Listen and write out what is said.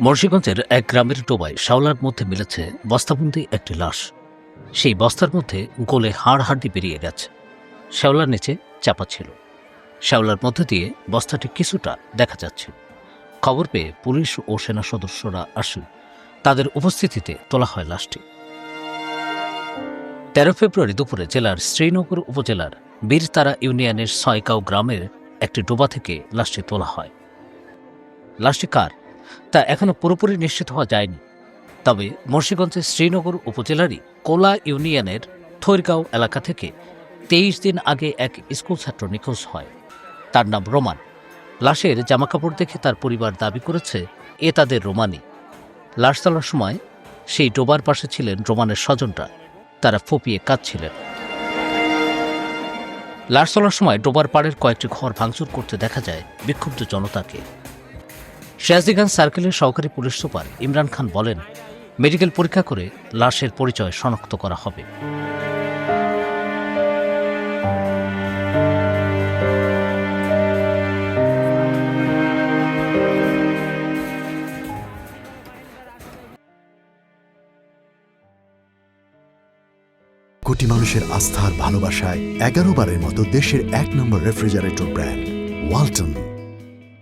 মুন্সিগঞ্জের এক গ্রামের ডোবায় শাওলার মধ্যে মিলেছে বস্তাবন্দি একটি লাশ। সেই বস্তার মধ্যে গোলে হাড় হাড্ডি বেরিয়ে গেছে। শ্যাওলার নিচে চাপা ছিল। শ্যাওলার মধ্যে দিয়ে বস্তাটি কিছুটা দেখা যাচ্ছে। খবর পেয়ে পুলিশ ও সেনা সদস্যরা আসেন। তাদের উপস্থিতিতে তোলা হয় লাশটি। তেরো ফেব্রুয়ারি দুপুরে জেলার শ্রীনগর উপজেলার বীরতারা ইউনিয়নের ছয়গাঁও গ্রামের একটি ডোবা থেকে লাশটি তোলা হয়। লাশটি কার? তা এখনও পুরোপুরি নিশ্চিত হওয়া যায়নি। তবে মুন্সিগঞ্জের শ্রীনগর উপজেলারই কোলা ইউনিয়নের থৈরগাঁও এলাকা থেকে তেইশ দিন আগে এক স্কুল ছাত্র নিখোঁজ হয়। তার নাম রোমান। লাশের জামাকাপড় দেখে তার পরিবার দাবি করেছে, এ তাদের রোমানি। লাশ তোলার সময় সেই ডোবার পাশে ছিলেন রোমানের স্বজনরা। তারা ফুপিয়ে কাঁদছিলেন। লাশ তোলার সময় ডোবার পাড়ের কয়েকটি ঘর ভাঙচুর করতে দেখা যায় বিক্ষুব্ধ জনতাকে। সিরাজদিগঞ্জ সার্কেলের সহকারী পুলিশ সুপার ইমরান খান বলেন, মেডিকেল পরীক্ষা করে লাশের পরিচয় শনাক্ত করা হবে। কোটি মানুষের আস্থার ভালোবাসায় এগারো বারের মতো দেশের এক নম্বর রেফ্রিজারেটর ব্র্যান্ড, ওয়ালটন।